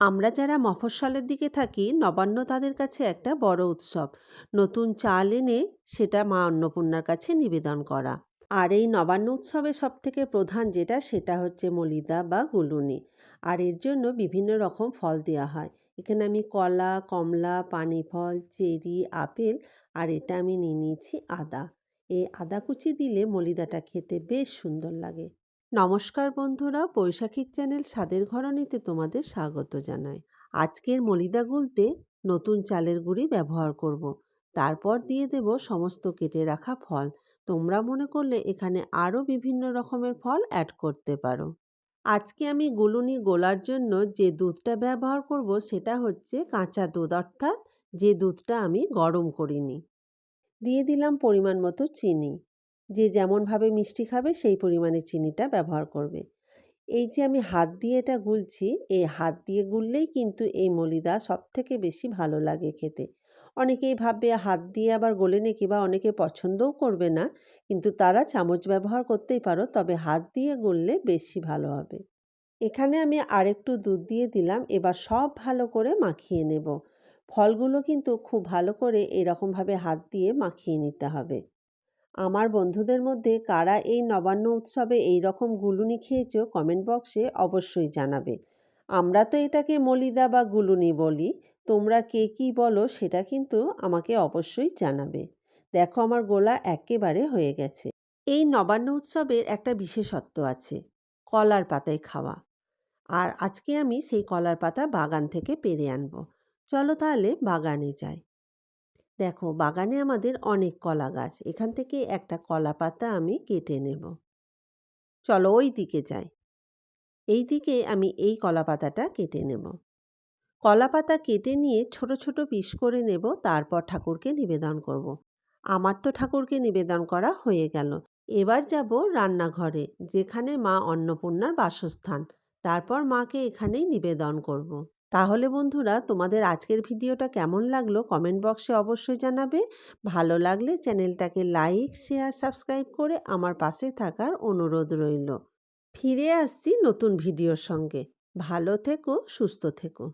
আমরা যারা মফস্বলের দিকে থাকি, নবান্ন তাদের কাছে একটা বড় উৎসব। নতুন চাল এনে সেটা মা অন্নপূর্ণার কাছে নিবেদন করা। আর এই নবান্ন উৎসবে সব থেকে প্রধান যেটা, সেটা হচ্ছে মলিদা বা গুলুনি। আর এর জন্য বিভিন্ন রকম ফল দেওয়া হয়। এখানে আমি কলা, কমলা পানি ফল চেরি, আপেল, আর এটা আমি নিয়ে নিয়েছি আদা। এই আদা কুচি দিলে মলিদাটা খেতে বেশ সুন্দর লাগে। নমস্কার বন্ধুরা বৈশাখীর চ্যানেল স্বাদের ঘরণীতে তোমাদের স্বাগত জানাই। আজকের মলিদা গুলতে নতুন চালের গুঁড়ি ব্যবহার করব। তারপর দিয়ে দেব সমস্ত কেটে রাখা ফল। তোমরা মনে করলে এখানে আরও বিভিন্ন রকমের ফল অ্যাড করতে পারো। আজকে আমি গুলুনি গোলার জন্য যে দুধটা ব্যবহার করব সেটা হচ্ছে কাঁচা দুধ, অর্থাৎ যে দুধটা আমি গরম করিনি। দিয়ে দিলাম পরিমাণ মতো চিনি। যে যেমনভাবে মিষ্টি খাবে, সেই পরিমাণে চিনিটা ব্যবহার করবে। এই যে আমি হাত দিয়ে এটা গুলছি, এই হাত দিয়ে গুললেই কিন্তু এই মলিদা সব থেকে বেশি ভালো লাগে খেতে। অনেকেই ভাববে, হাত দিয়ে আবার গলে নাকি? বা অনেকে পছন্দও করবে না, কিন্তু তারা চামচ ব্যবহার করতেই পারো, তবে হাত দিয়ে গুললে বেশি ভালো হবে। এখানে আমি আরেকটু দুধ দিয়ে দিলাম, এবার সব ভালো করে মাখিয়ে নেব। ফলগুলো কিন্তু খুব ভালো করে এরকমভাবে হাত দিয়ে মাখিয়ে নিতে হবে। আমার বন্ধুদের মধ্যে কারা এই নবান্ন উৎসবে এই রকম গুলুনি খেয়েছো কমেন্ট বক্সে অবশ্যই জানাবে। আমরা তো এটাকে মলিদা বা গুলুনি বলি, তোমরা কে কী বলো সেটা কিন্তু আমাকে অবশ্যই জানাবে। দেখো আমার গোলা একেবারে হয়ে গেছে। এই নবান্ন উৎসবের একটা বিশেষত্ব আছে, কলার পাতায় খাওয়া। আর আজকে আমি সেই কলার পাতা বাগান থেকে পেরে আনব। চলো তাহলে বাগানে যাই। দেখো, বাগানে আমাদের অনেক কলা গাছ এখান থেকে একটা কলা পাতা আমি কেটে নেব। চলো ওই দিকে যাই। এই দিকে আমি এই কলা পাতাটা কেটে নেব। কলা পাতা কেটে নিয়ে ছোট ছোট পিস করে নেব, তারপর ঠাকুরকে নিবেদন করব। আমার তো ঠাকুরকে নিবেদন করা হয়ে গেল। এবার যাব রান্নাঘরে, যেখানে মা অন্নপূর্ণার বাসস্থান। তারপর মাকে এখানেই নিবেদন করব। তাহলে বন্ধুরা, তোমাদের আজকের ভিডিওটা কেমন লাগল কমেন্ট বক্সে অবশ্যই জানাবে। ভালো লাগলে চ্যানেলটাকে লাইক, শেয়ার, সাবস্ক্রাইব করে আমার পাশে থাকার অনুরোধ রইল। ফিরে আসছি নতুন ভিডিওর সঙ্গে। ভালো থেকো, সুস্থ থেকো।